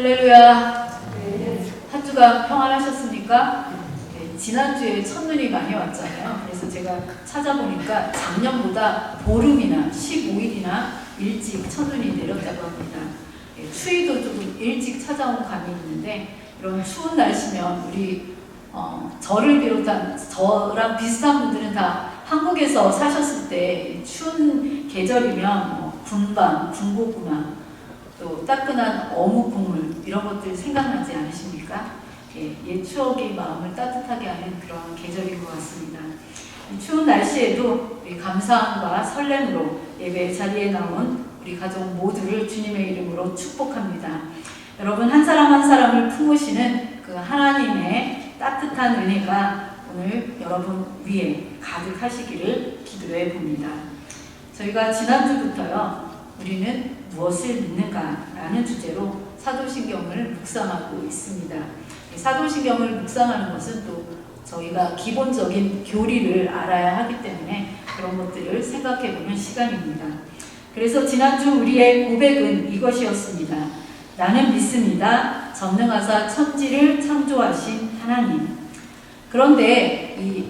할렐루야. 한 주간 평안하셨습니까? 네, 지난주에 첫눈이 많이 왔잖아요. 그래서 제가 찾아보니까 작년보다 보름이나 15일이나 일찍 첫눈이 내렸다고 합니다. 예, 추위도 조금 일찍 찾아온 감이 있는데 이런 추운 날씨면 우리 어, 저를 비롯한 저랑 비슷한 분들은 다 한국에서 사셨을 때 추운 계절이면 뭐 군밤, 군고구마, 또 따끈한 어묵 국물 이런 것들 생각나지 않으십니까? 예, 옛 추억이 마음을 따뜻하게 하는 그런 계절인 것 같습니다. 이 추운 날씨에도 감사함과 설렘으로 예배 자리에 나온 우리 가족 모두를 주님의 이름으로 축복합니다. 여러분 한 사람 한 사람을 품으시는 그 하나님의 따뜻한 은혜가 오늘 여러분 위에 가득하시기를 기도해 봅니다. 저희가 지난주부터요, 우리는 무엇을 믿는가라는 주제로 사도신경을 묵상하고 있습니다. 이 사도신경을 묵상하는 것은 또 저희가 기본적인 교리를 알아야 하기 때문에 그런 것들을 생각해 보는 시간입니다. 그래서 지난주 우리의 고백은 이것이었습니다. 나는 믿습니다. 전능하사 천지를 창조하신 하나님. 그런데 이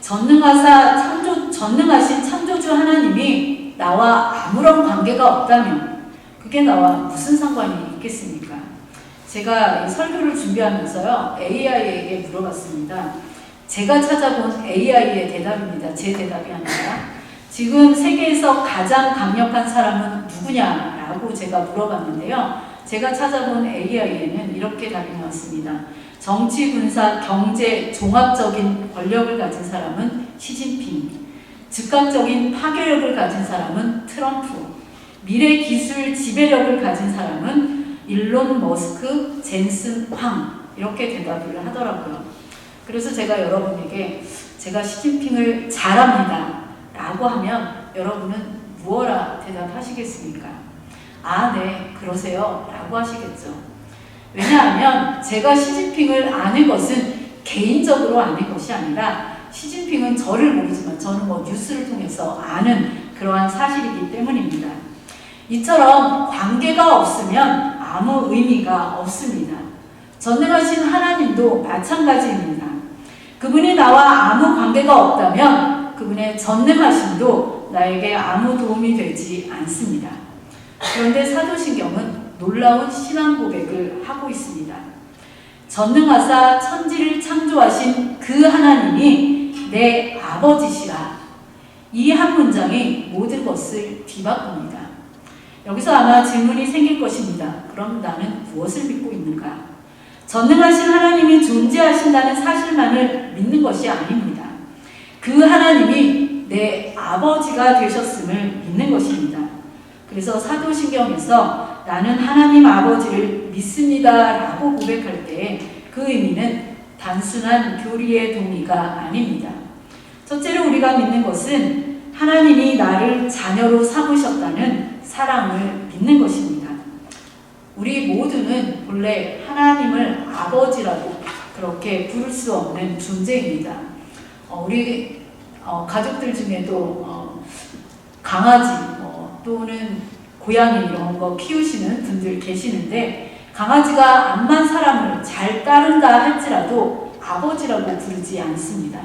전능하사 창조 전능하신 창조주 하나님이 나와 아무런 관계가 없다면 그게 나와 무슨 상관이 있겠습니까? 제가 이 설교를 준비하면서요 AI에게 물어봤습니다. 제가 찾아본 AI의 대답입니다. 제 대답이 아니라 지금 세계에서 가장 강력한 사람은 누구냐라고 제가 물어봤는데요. 제가 찾아본 AI에는 이렇게 답이 나왔습니다. 정치, 군사, 경제, 종합적인 권력을 가진 사람은 시진핑, 즉각적인 파괴력을 가진 사람은 트럼프, 미래 기술 지배력을 가진 사람은 일론 머스크, 젠슨 황 이렇게 대답을 하더라고요. 그래서 제가 여러분에게 제가 시진핑을 잘합니다 라고 하면 여러분은 무엇라 대답하시겠습니까? 아, 네, 그러세요 라고 하시겠죠. 왜냐하면 제가 시진핑을 아는 것은 개인적으로 아는 것이 아니라 시진핑은 저를 모르지만 저는 뭐 뉴스를 통해서 아는 그러한 사실이기 때문입니다. 이처럼 관계가 없으면 아무 의미가 없습니다. 전능하신 하나님도 마찬가지입니다. 그분이 나와 아무 관계가 없다면 그분의 전능하심도 나에게 아무 도움이 되지 않습니다. 그런데 사도신경은 놀라운 신앙 고백을 하고 있습니다. 전능하사 천지를 창조하신 그 하나님이 내 아버지시라. 이 한 문장이 모든 것을 뒤바꿉니다. 여기서 아마 질문이 생길 것입니다. 그럼 나는 무엇을 믿고 있는가? 전능하신 하나님이 존재하신다는 사실만을 믿는 것이 아닙니다. 그 하나님이 내 아버지가 되셨음을 믿는 것입니다. 그래서 사도신경에서 나는 하나님 아버지를 믿습니다 라고 고백할 때 그 의미는 단순한 교리의 동의가 아닙니다. 첫째로 우리가 믿는 것은 하나님이 나를 자녀로 삼으셨다는 사랑을 믿는 것입니다. 우리 모두는 본래 하나님을 아버지라고 그렇게 부를 수 없는 존재입니다. 어, 우리 어, 가족들 중에도 어, 강아지 뭐, 또는 고양이 이런 거 키우시는 분들 계시는데 강아지가 암만 사람을 잘 따른다 할지라도 아버지라고 부르지 않습니다.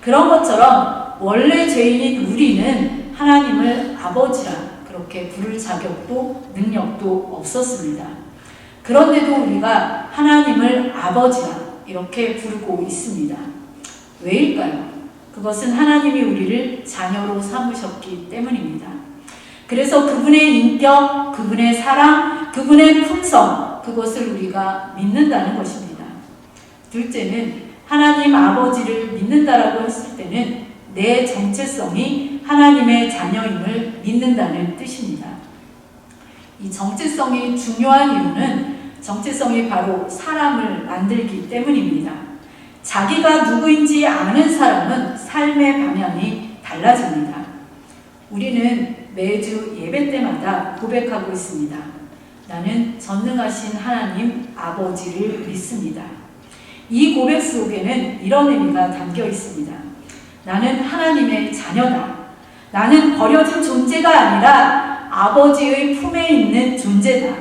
그런 것처럼 원래 죄인인 우리는 하나님을 아버지라 그렇게 부를 자격도 능력도 없었습니다. 그런데도 우리가 하나님을 아버지라 이렇게 부르고 있습니다. 왜일까요? 그것은 하나님이 우리를 자녀로 삼으셨기 때문입니다. 그래서 그분의 인격, 그분의 사랑, 그분의 품성, 그것을 우리가 믿는다는 것입니다. 둘째는 하나님 아버지를 믿는다라고 했을 때는 내 정체성이 하나님의 자녀임을 믿는다는 뜻입니다. 이 정체성이 중요한 이유는 정체성이 바로 사람을 만들기 때문입니다. 자기가 누구인지 아는 사람은 삶의 방향이 달라집니다. 우리는 매주 예배 때마다 고백하고 있습니다. 나는 전능하신 하나님 아버지를 믿습니다. 이 고백 속에는 이런 의미가 담겨 있습니다. 나는 하나님의 자녀다. 나는 버려진 존재가 아니라 아버지의 품에 있는 존재다.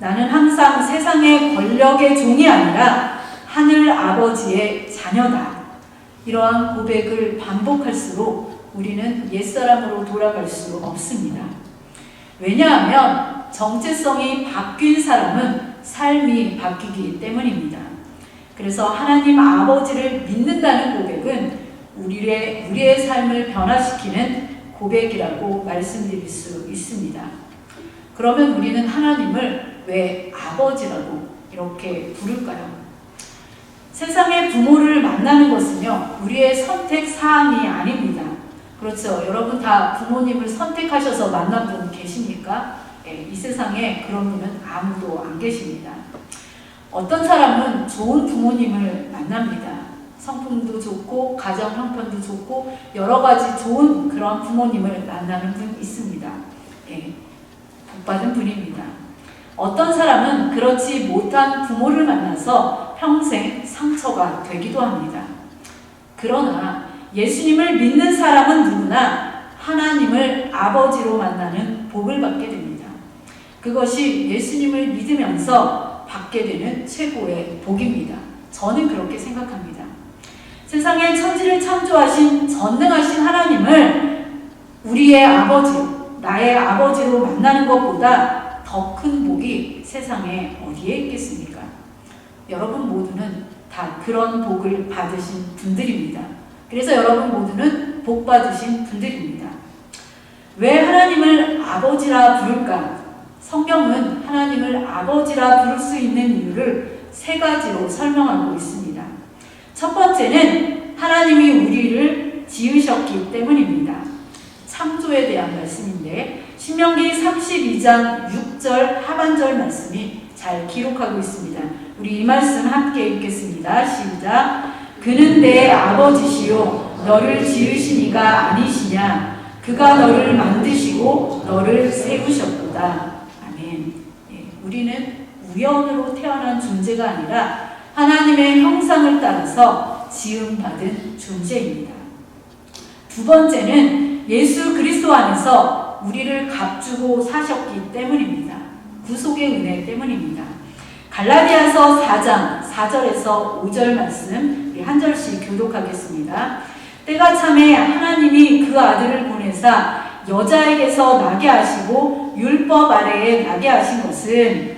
나는 항상 세상의 권력의 종이 아니라 하늘 아버지의 자녀다. 이러한 고백을 반복할수록 우리는 옛사람으로 돌아갈 수 없습니다. 왜냐하면 정체성이 바뀐 사람은 삶이 바뀌기 때문입니다. 그래서 하나님 아버지를 믿는다는 고백은 우리의, 우리의 삶을 변화시키는 고백이라고 말씀드릴 수 있습니다. 그러면 우리는 하나님을 왜 아버지라고 이렇게 부를까요? 세상의 부모를 만나는 것은요, 우리의 선택 사항이 아닙니다. 그렇죠. 여러분 다 부모님을 선택하셔서 만난 분 계십니까? 예, 이 세상에 그런 분은 아무도 안 계십니다. 어떤 사람은 좋은 부모님을 만납니다. 성품도 좋고, 가정 형편도 좋고, 여러 가지 좋은 그런 부모님을 만나는 분 있습니다. 예, 복받은 분입니다. 어떤 사람은 그렇지 못한 부모를 만나서 평생 상처가 되기도 합니다. 그러나 예수님을 믿는 사람은 누구나 하나님을 아버지로 만나는 복을 받게 됩니다. 그것이 예수님을 믿으면서 받게 되는 최고의 복입니다. 저는 그렇게 생각합니다. 세상에 천지를 창조하신 전능하신 하나님을 우리의 아버지, 나의 아버지로 만나는 것보다 더 큰 복이 세상에 어디에 있겠습니까? 여러분 모두는 다 그런 복을 받으신 분들입니다. 그래서 여러분 모두는 복 받으신 분들입니다. 왜 하나님을 아버지라 부를까? 성경은 하나님을 아버지라 부를 수 있는 이유를 세 가지로 설명하고 있습니다. 첫 번째는 하나님이 우리를 지으셨기 때문입니다. 창조에 대한 말씀인데 신명기 32장 6절 하반절 말씀이 잘 기록하고 있습니다. 우리 이 말씀 함께 읽겠습니다. 시작. 그는 내 아버지시요 너를 지으시니가 아니시냐 그가 너를 만드시고 너를 세우셨도다. 아멘. 예, 우리는 우연으로 태어난 존재가 아니라 하나님의 형상을 따라서 지음받은 존재입니다. 두 번째는 예수 그리스도 안에서 우리를 값주고 사셨기 때문입니다. 구속의 은혜 때문입니다. 갈라디아서 4장 4절에서 5절 말씀 한 절씩 교독하겠습니다. 때가 참에 하나님이 그 아들을 보내사 여자에게서 나게 하시고 율법 아래에 나게 하신 것은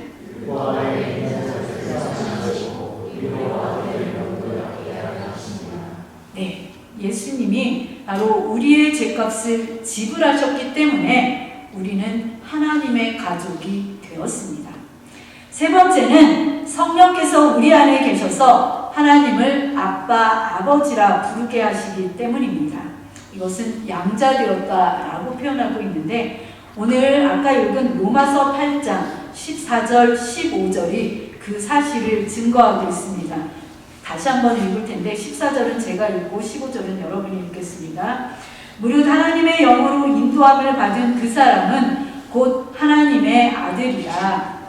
네, 예수님이 바로 우리의 죄값을 지불하셨기 때문에 우리는 하나님의 가족이 되었습니다. 세 번째는 성령께서 우리 안에 계셔서 하나님을 아빠, 아버지라 부르게 하시기 때문입니다. 이것은 양자되었다라고 표현하고 있는데 오늘 아까 읽은 로마서 8장 14절, 15절이 그 사실을 증거하고 있습니다. 다시 한번 읽을 텐데 14절은 제가 읽고 15절은 여러분이 읽겠습니다. 무릇 하나님의 영으로 인도함을 받은 그 사람은 곧 하나님의 아들이라.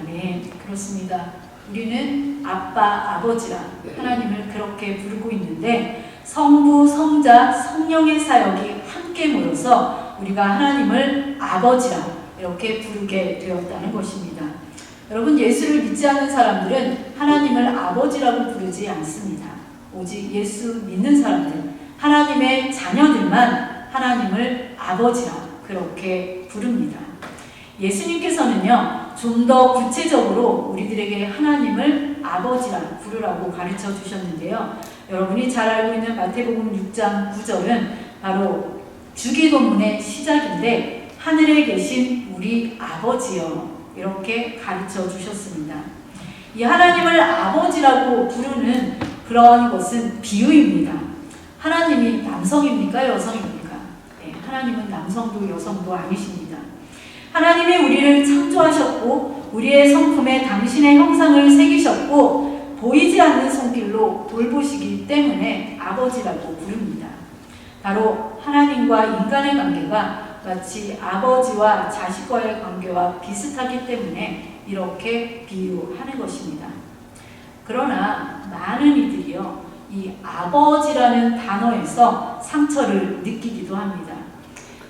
아멘. 그렇습니다. 우리는 아빠, 아버지라 하나님을 그렇게 부르고 있는데 성부, 성자, 성령의 사역이 함께 모여서 우리가 하나님을 아버지라 이렇게 부르게 되었다는 것입니다. 여러분 예수를 믿지 않는 사람들은 하나님을 아버지라고 부르지 않습니다. 오직 예수 믿는 사람들, 하나님의 자녀들만 하나님을 아버지라 그렇게 부릅니다. 예수님께서는요, 좀 더 구체적으로 우리들에게 하나님을 아버지라 부르라고 가르쳐 주셨는데요. 여러분이 잘 알고 있는 마태복음 6장 9절은 바로 주기도문의 시작인데, 하늘에 계신 우리 아버지여, 이렇게 가르쳐 주셨습니다. 이 하나님을 아버지라고 부르는 그런 것은 비유입니다. 하나님이 남성입니까? 여성입니까? 네, 하나님은 남성도 여성도 아니십니다. 하나님이 우리를 창조하셨고 우리의 성품에 당신의 형상을 새기셨고 보이지 않는 손길로 돌보시기 때문에 아버지라고 부릅니다. 바로 하나님과 인간의 관계가 마치 아버지와 자식과의 관계와 비슷하기 때문에 이렇게 비유하는 것입니다. 그러나 많은 이들이요 이 아버지라는 단어에서 상처를 느끼기도 합니다.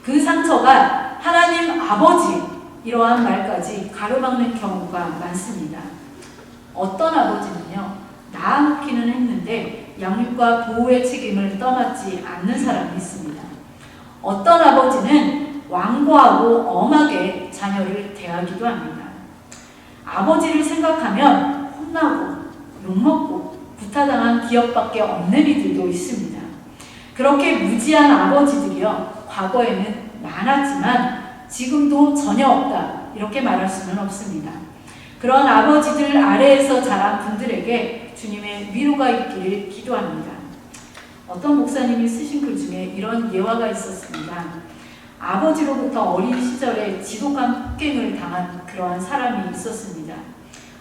그 상처가 하나님 아버지 이러한 말까지 가로막는 경우가 많습니다. 어떤 아버지는요, 낳아놓기는 했는데 양육과 보호의 책임을 떠맡지 않는 사람이 있습니다. 어떤 아버지는 완고하고 엄하게 자녀를 대하기도 합니다. 아버지를 생각하면 혼나고 욕먹고 구타당한 기억밖에 없는 이들도 있습니다. 그렇게 무지한 아버지들이요, 과거에는 많았지만 지금도 전혀 없다. 이렇게 말할 수는 없습니다. 그런 아버지들 아래에서 자란 분들에게 주님의 위로가 있기를 기도합니다. 어떤 목사님이 쓰신 글 중에 이런 예화가 있었습니다. 아버지로부터 어린 시절에 지독한 폭행을 당한 그러한 사람이 있었습니다.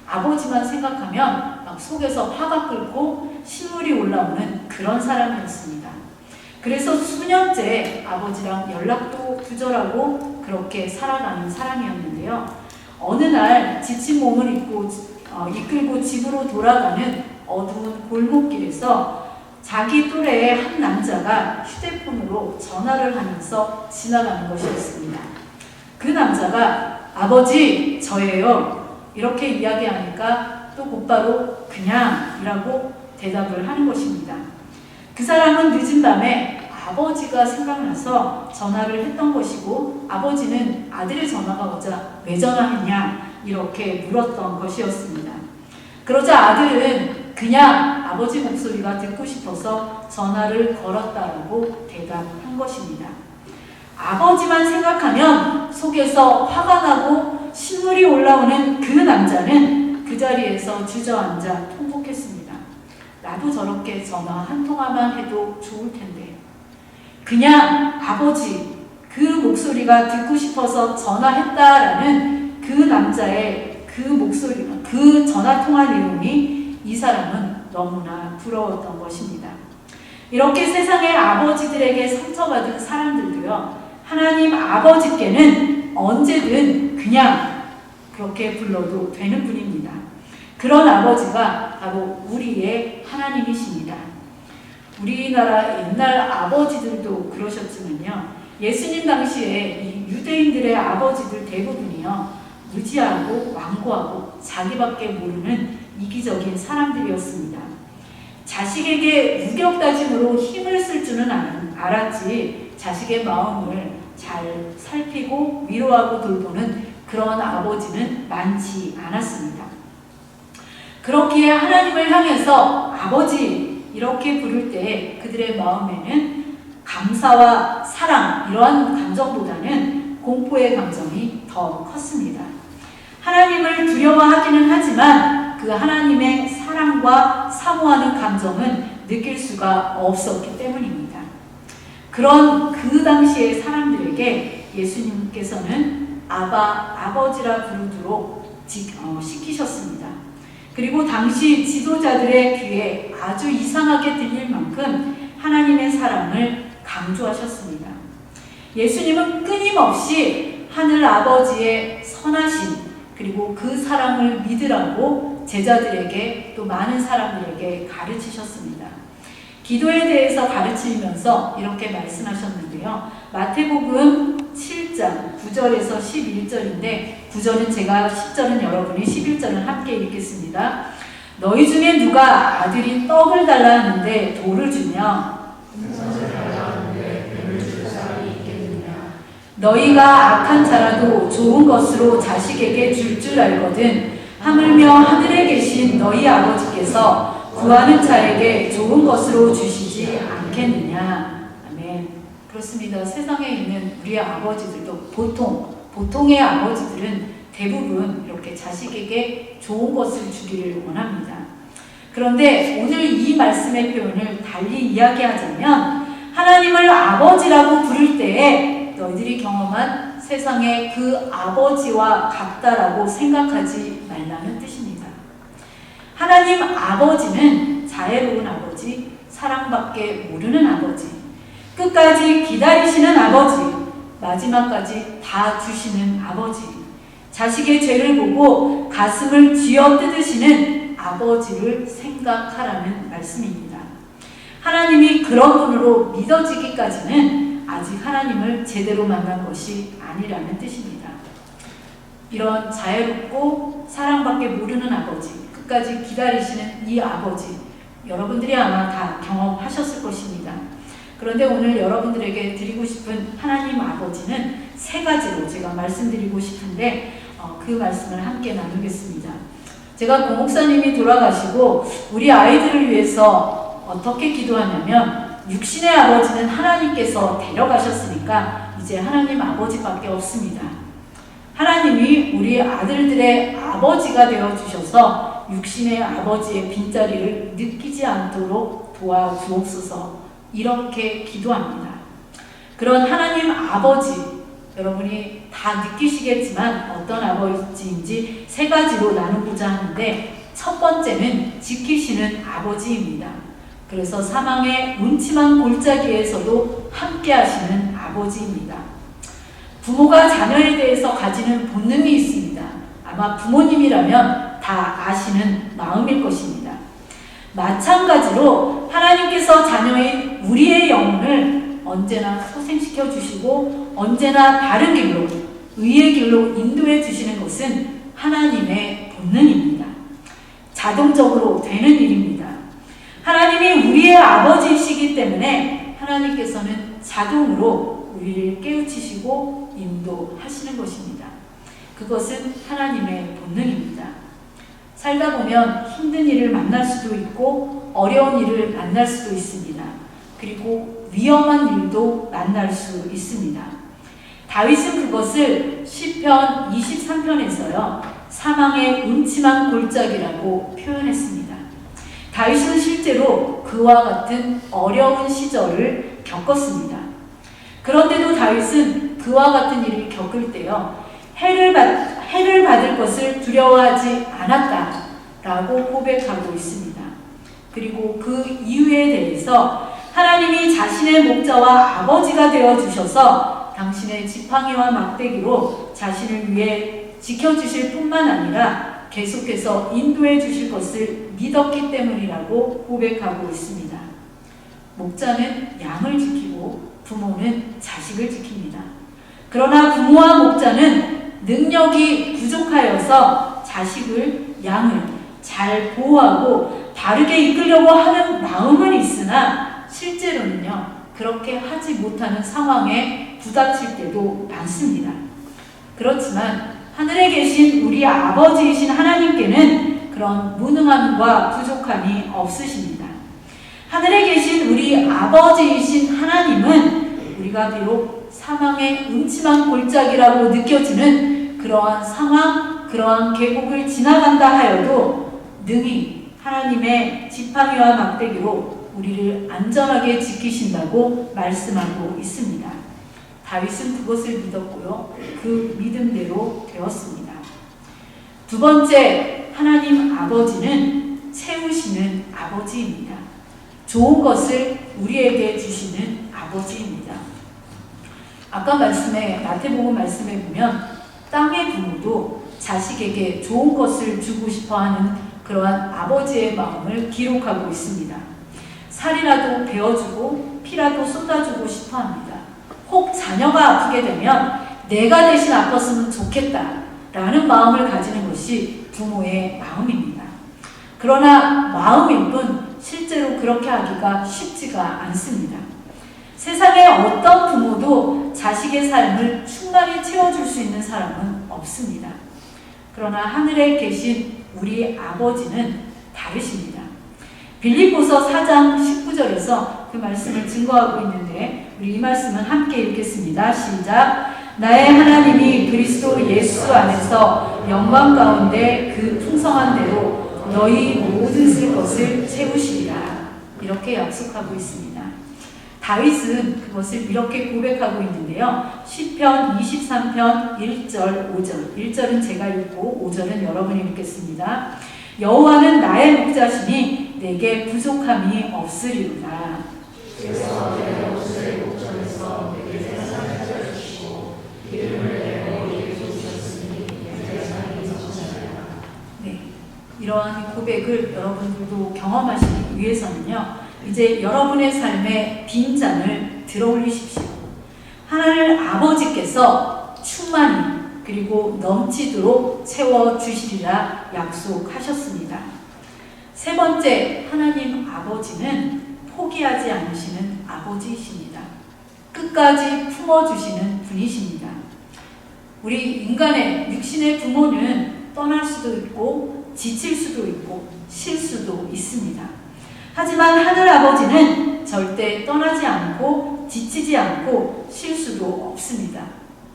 아버지만 생각하면 막 속에서 화가 끓고 신물이 올라오는 그런 사람이었습니다. 그래서 수년째 아버지랑 연락도 두절하고 그렇게 살아가는 사람이었는데요. 어느 날 지친 몸을 입고 어, 이끌고 집으로 돌아가는 어두운 골목길에서 자기 또래의 한 남자가 휴대폰으로 전화를 하면서 지나가는 것이었습니다. 그 남자가 아버지 저예요 이렇게 이야기하니까 또 곧바로 그냥이라고 대답을 하는 것입니다. 그 사람은 늦은 밤에 아버지가 생각나서 전화를 했던 것이고 아버지는 아들의 전화가 오자 왜 전화했냐 이렇게 물었던 것이었습니다. 그러자 아들은 그냥 아버지 목소리가 듣고 싶어서 전화를 걸었다라고 대답한 것입니다. 아버지만 생각하면 속에서 화가 나고 신물이 올라오는 그 남자는 그 자리에서 주저앉아 통곡했습니다. 나도 저렇게 전화 한 통화만 해도 좋을 텐데. 그냥 아버지 그 목소리가 듣고 싶어서 전화했다라는 그 남자의 그 목소리, 그 전화 통화 내용이 이 사람은 너무나 부러웠던 것입니다. 이렇게 세상의 아버지들에게 상처받은 사람들도요, 하나님 아버지께는 언제든 그냥 그렇게 불러도 되는 분입니다. 그런 아버지가 바로 우리의 하나님이십니다. 우리나라 옛날 아버지들도 그러셨지만요. 예수님 당시에 이 유대인들의 아버지들 대부분이요. 무지하고 완고하고 자기밖에 모르는 이기적인 사람들이었습니다. 자식에게 무격다짐으로 힘을 쓸 줄은 알았지 자식의 마음을 잘 살피고 위로하고 돌보는 그런 아버지는 많지 않았습니다. 그렇기에 하나님을 향해서 아버지 이렇게 부를 때 그들의 마음에는 감사와 사랑 이러한 감정보다는 공포의 감정이 더 컸습니다. 하나님을 두려워하기는 하지만 그 하나님의 사랑과 사모하는 감정은 느낄 수가 없었기 때문입니다. 그런 그 당시의 사람들에게 예수님께서는 아바, 아버지라 부르도록 어, 시키셨습니다. 그리고 당시 지도자들의 귀에 아주 이상하게 들릴 만큼 하나님의 사랑을 강조하셨습니다. 예수님은 끊임없이 하늘 아버지의 선하심, 그리고 그 사랑을 믿으라고 제자들에게 또 많은 사람들에게 가르치셨습니다. 기도에 대해서 가르치면서 이렇게 말씀하셨는데요. 마태복음 7장 9절에서 11절인데 9절은 제가 10절은 여러분이 11절은 함께 읽겠습니다. 너희 중에 누가 아들이 떡을 달라 하는데 돌을 주며 너희가 악한 자라도 좋은 것으로 자식에게 줄줄 알거든 하물며 하늘에 계신 너희 아버지께서 구하는 자에게 좋은 것으로 주시지 않겠느냐 그렇습니다 세상에 있는 우리의 아버지들도 보통 보통의 아버지들은 대부분 이렇게 자식에게 좋은 것을 주기를 원합니다 그런데 오늘 이 말씀의 표현을 달리 이야기하자면 하나님을 아버지라고 부를 때에 너희들이 경험한 세상의 그 아버지와 같다라고 생각하지 말라는 뜻입니다. 하나님 아버지는 자애로운 아버지, 사랑밖에 모르는 아버지, 끝까지 기다리시는 아버지, 마지막까지 다 주시는 아버지, 자식의 죄를 보고 가슴을 쥐어 뜯으시는 아버지를 생각하라는 말씀입니다. 하나님이 그런 분으로 믿어지기까지는 아직 하나님을 제대로 만난 것이 아니라는 뜻입니다. 이런 자유롭고 사랑밖에 모르는 아버지, 끝까지 기다리시는 이 아버지, 여러분들이 아마 다 경험하셨을 것입니다. 그런데 오늘 여러분들에게 드리고 싶은 하나님 아버지는 세 가지로 제가 말씀드리고 싶은데 어, 그 말씀을 함께 나누겠습니다. 제가 고 목사님이 돌아가시고 우리 아이들을 위해서 어떻게 기도하냐면 육신의 아버지는 하나님께서 데려가셨으니까 이제 하나님 아버지밖에 없습니다. 하나님이 우리 아들들의 아버지가 되어 주셔서 육신의 아버지의 빈자리를 느끼지 않도록 도와주옵소서 이렇게 기도합니다. 그런 하나님 아버지 여러분이 다 느끼시겠지만 어떤 아버지인지 세 가지로 나누고자 하는데 첫 번째는 지키시는 아버지입니다. 그래서 사망의 음침한 골짜기에서도 함께 하시는 아버지입니다. 부모가 자녀에 대해서 가지는 본능이 있습니다. 아마 부모님이라면 다 아시는 마음일 것입니다. 마찬가지로 하나님께서 자녀인 우리의 영혼을 언제나 소생시켜 주시고 언제나 바른 길로 의의 길로 인도해 주시는 것은 하나님의 본능입니다. 자동적으로 되는 일입니다. 하나님이 우리의 아버지이시기 때문에 하나님께서는 자동으로 우리를 깨우치시고 인도하시는 것입니다. 그것은 하나님의 본능입니다. 살다 보면 힘든 일을 만날 수도 있고 어려운 일을 만날 수도 있습니다. 그리고 위험한 일도 만날 수 있습니다. 다윗은 그것을 시편 23편에서요. 사망의 음침한 골짜기라고 표현했습니다. 다윗은 실제로 그와 같은 어려운 시절을 겪었습니다. 그런데도 다윗은 그와 같은 일을 겪을 때요. 해를, 받, 해를 받을 것을 두려워하지 않았다라고 고백하고 있습니다. 그리고 그 이유에 대해서 하나님이 자신의 목자와 아버지가 되어 주셔서 당신의 지팡이와 막대기로 자신을 위해 지켜주실 뿐만 아니라 계속해서 인도해 주실 것을 믿었기 때문이라고 고백하고 있습니다. 목자는 양을 지키고 부모는 자식을 지킵니다. 그러나 부모와 목자는 능력이 부족하여서 자식을 양을 잘 보호하고 바르게 이끌려고 하는 마음은 있으나 실제로는요 그렇게 하지 못하는 상황에 부닥칠 때도 많습니다. 그렇지만 하늘에 계신 우리 아버지이신 하나님께는 그런 무능함과 부족함이 없으십니다. 하늘에 계신 우리 아버지이신 하나님은 우리가 비록 사망의 음침한 골짜기라고 느껴지는 그러한 상황, 그러한 계곡을 지나간다 하여도 능히 하나님의 지팡이와 막대기로 우리를 안전하게 지키신다고 말씀하고 있습니다. 다윗은 그것을 믿었고요. 그 믿음대로 되었습니다. 두 번째, 하나님 아버지는 채우시는 아버지입니다. 좋은 것을 우리에게 주시는 아버지입니다. 아까 말씀에 마태복음 말씀에 보면 땅의 부모도 자식에게 좋은 것을 주고 싶어 하는 그러한 아버지의 마음을 기록하고 있습니다. 살이라도 베어주고 피라도 쏟아주고 싶어 합니다. 혹 자녀가 아프게 되면 내가 대신 아팠으면 좋겠다 라는 마음을 가지는 것이 부모의 마음입니다. 그러나 마음일 뿐 실제로 그렇게 하기가 쉽지가 않습니다. 세상에 어떤 부모도 자식의 삶을 충만히 채워줄 수 있는 사람은 없습니다. 그러나 하늘에 계신 우리 아버지는 다르십니다. 빌립보서 4장 19절에서 그 말씀을 증거하고 있는데 우리 이 말씀은 함께 읽겠습니다. 시작. 나의 하나님이 그리스도 예수 안에서 영광 가운데 그 풍성한 대로 너희 모든 쓸 것을 채우시리라. 이렇게 약속하고 있습니다. 다윗은 그것을 이렇게 고백하고 있는데요. 시편 23편 1절 5절 1절은 제가 읽고 5절은 여러분이 읽겠습니다. 여호와는 나의 목자시니 내게 부족함이 없으리로다. 네. 이러한 고백을 여러분들도 경험하시기 위해서는요. 이제 여러분의 삶에 빈잔을 들어올리십시오. 하나님 아버지께서 충만히 그리고 넘치도록 채워주시리라 약속하셨습니다. 세 번째, 하나님 아버지는 포기하지 않으시는 아버지이십니다. 끝까지 품어주시는 분이십니다. 우리 인간의 육신의 부모는 떠날 수도 있고 지칠 수도 있고 쉴 수도 있습니다. 하지만 하늘 아버지는 절대 떠나지 않고 지치지 않고 쉴 수도 없습니다.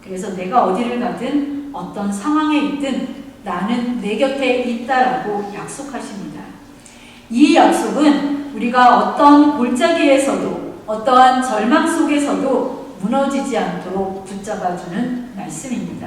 그래서 내가 어디를 가든 어떤 상황에 있든 나는 내 곁에 있다라고 약속하십니다. 이 약속은 우리가 어떤 골짜기에서도 어떠한 절망 속에서도 무너지지 않도록 붙잡아주는 말씀입니다.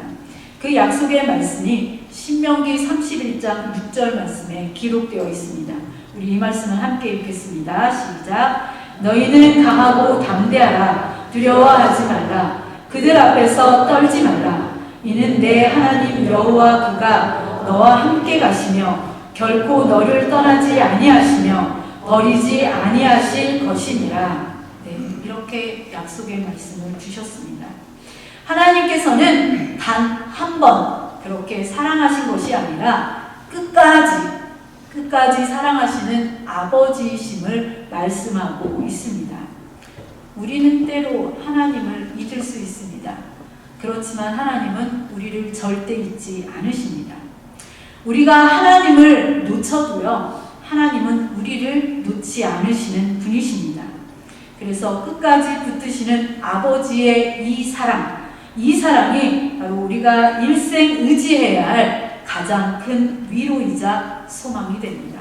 그 약속의 말씀이 신명기 31장 6절 말씀에 기록되어 있습니다. 우리 이 말씀을 함께 읽겠습니다. 시작. 너희는 강하고 담대하라. 두려워하지 말라. 그들 앞에서 떨지 말라. 이는 내 하나님 여호와 그가 너와 함께 가시며 결코 너를 떠나지 아니하시며 버리지 아니하실 것이니라. 네, 이렇게 약속의 말씀을 주셨습니다. 하나님께서는 단 한 번 그렇게 사랑하신 것이 아니라 끝까지 끝까지 사랑하시는 아버지이심을 말씀하고 있습니다. 우리는 때로 하나님을 잊을 수 있습니다. 그렇지만 하나님은 우리를 절대 잊지 않으십니다. 우리가 하나님을 놓쳐도요, 하나님은 우리를 놓지 않으시는 분이십니다. 그래서 끝까지 붙드시는 아버지의 이 사랑, 이 사랑이 바로 우리가 일생 의지해야 할 가장 큰 위로이자 소망이 됩니다.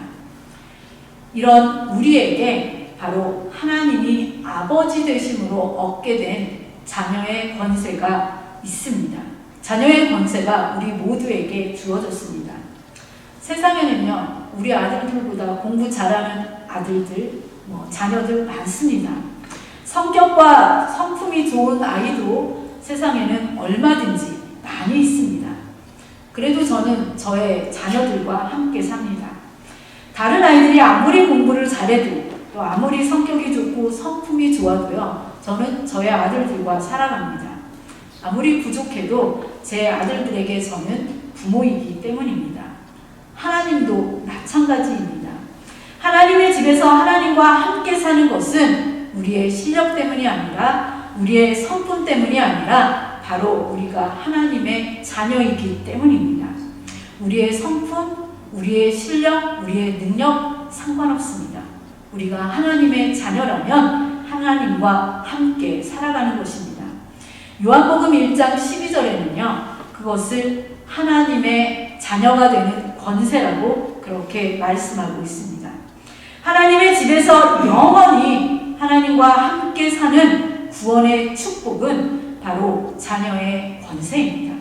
이런 우리에게 바로 하나님이 아버지 되심으로 얻게 된 자녀의 권세가 있습니다. 자녀의 권세가 우리 모두에게 주어졌습니다. 세상에는요, 우리 아들들보다 공부 잘하는 아들들, 뭐 자녀들 많습니다. 성격과 성품이 좋은 아이도 세상에는 얼마든지 많이 있습니다. 그래도 저는 저의 자녀들과 함께 삽니다. 다른 아이들이 아무리 공부를 잘해도 또 아무리 성격이 좋고 성품이 좋아도요, 저는 저의 아들들과 살아갑니다. 아무리 부족해도 제 아들들에게 저는 부모이기 때문입니다. 하나님도 마찬가지입니다. 하나님의 집에서 하나님과 함께 사는 것은 우리의 실력 때문이 아니라 우리의 성품 때문이 아니라 바로 우리가 하나님의 자녀이기 때문입니다. 우리의 성품, 우리의 실력, 우리의 능력 상관없습니다. 우리가 하나님의 자녀라면 하나님과 함께 살아가는 것입니다. 요한복음 1장 12절에는요, 그것을 하나님의 자녀가 되는 권세라고 그렇게 말씀하고 있습니다. 하나님의 집에서 영원히 하나님과 함께 사는 구원의 축복은 바로 자녀의 권세입니다.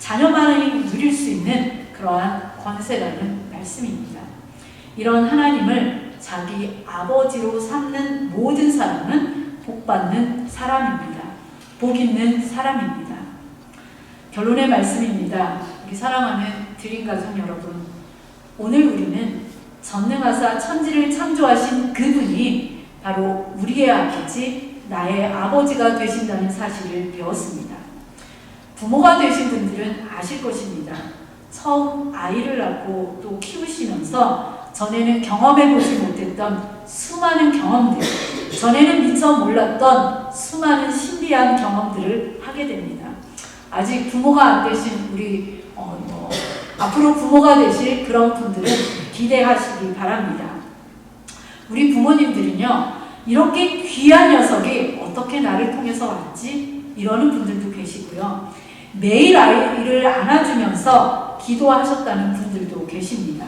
자녀만이 누릴 수 있는 그러한 권세라는 말씀입니다. 이런 하나님을 자기 아버지로 삼는 모든 사람은 복받는 사람입니다. 복 있는 사람입니다. 결론의 말씀입니다. 우리 사랑하는 드림 가족 여러분. 오늘 우리는 전능하사 천지를 창조하신 그분이 바로 우리의 아버지, 나의 아버지가 되신다는 사실을 배웠습니다. 부모가 되신 분들은 아실 것입니다. 처음 아이를 낳고 또 키우시면서 전에는 경험해 보지 못했던 수많은 경험들, 전에는 미처 몰랐던 수많은 신비한 경험들을 하게 됩니다. 아직 부모가 안 되신 우리 어, 뭐, 앞으로 부모가 되실 그런 분들은 기대하시기 바랍니다. 우리 부모님들은요, 이렇게 귀한 녀석이 어떻게 나를 통해서 왔지? 이러는 분들도 계시고요. 매일 아이를 안아주면서 기도하셨다는 분들도 계십니다.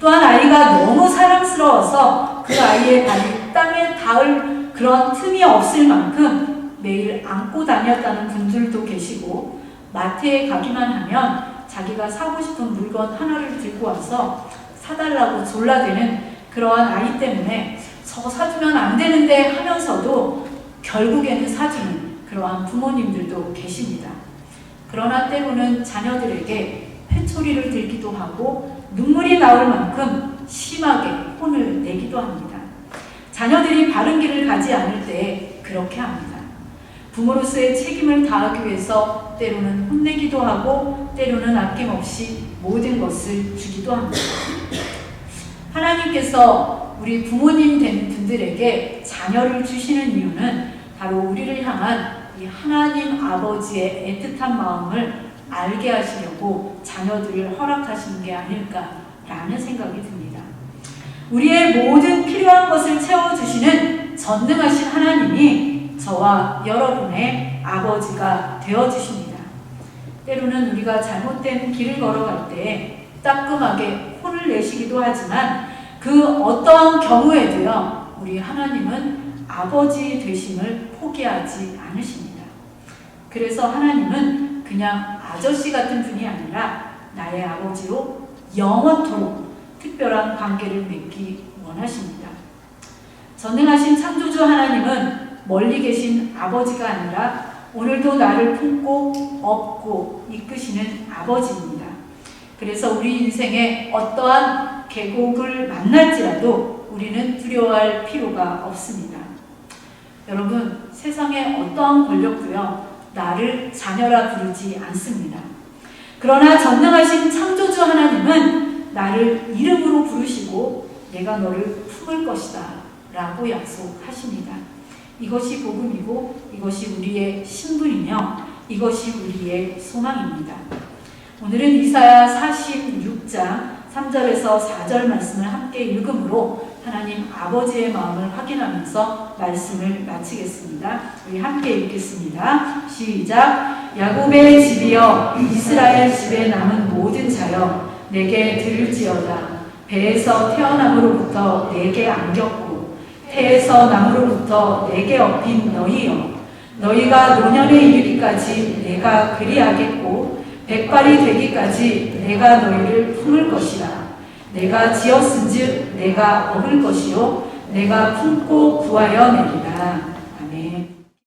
또한 아이가 너무 사랑스러워서 그 아이의 발이 땅에 닿을 그런 틈이 없을 만큼 매일 안고 다녔다는 분들도 계시고 마트에 가기만 하면 자기가 사고 싶은 물건 하나를 들고 와서 사달라고 졸라대는 그러한 아이 때문에 저거 사주면 안 되는데 하면서도 결국에는 사주는 그러한 부모님들도 계십니다. 그러나 때로는 자녀들에게 회초리를 들기도 하고 눈물이 나올 만큼 심하게 혼을 내기도 합니다. 자녀들이 바른 길을 가지 않을 때 그렇게 합니다. 부모로서의 책임을 다하기 위해서 때로는 혼내기도 하고 때로는 아낌없이 모든 것을 주기도 합니다. 하나님께서 우리 부모님 된 분들에게 자녀를 주시는 이유는 바로 우리를 향한 이 하나님 아버지의 애틋한 마음을 알게 하시려고 자녀들을 허락하신 게 아닐까라는 생각이 듭니다. 우리의 모든 필요한 것을 채워주시는 전능하신 하나님이 저와 여러분의 아버지가 되어 주십니다. 때로는 우리가 잘못된 길을 걸어갈 때 따끔하게 혼을 내시기도 하지만 그 어떠한 경우에도요, 우리 하나님은 아버지 되심을 포기하지 않으십니다. 그래서 하나님은 그냥 아저씨 같은 분이 아니라 나의 아버지로 영원토록 특별한 관계를 맺기 원하십니다. 전능하신 창조주 하나님은 멀리 계신 아버지가 아니라 오늘도 나를 품고 업고 이끄시는 아버지입니다. 그래서 우리 인생에 어떠한 계곡을 만날지라도 우리는 두려워할 필요가 없습니다. 여러분, 세상에 어떠한 권력도요, 나를 자녀라 부르지 않습니다. 그러나 전능하신 창조주 하나님은 나를 이름으로 부르시고 내가 너를 품을 것이다 라고 약속하십니다. 이것이 복음이고 이것이 우리의 신분이며 이것이 우리의 소망입니다. 오늘은 이사야 46장 3절에서 4절 말씀을 함께 읽음으로 하나님 아버지의 마음을 확인하면서 말씀을 마치겠습니다. 우리 함께 읽겠습니다. 시작. 야곱의 집이여 이스라엘 집에 남은 모든 자여 내게 들을지어다. 배에서 태어남으로부터 내게 안겼고 태에서 남으로부터 내게 업힌 너희여. 너희가 노년에 이르기까지 내가 그리하겠고 백발이 되기까지 내가 너희를 품을 것이라. 내가 지었은즉 내가 업을 것이요. 내가 품고 구하여 내리라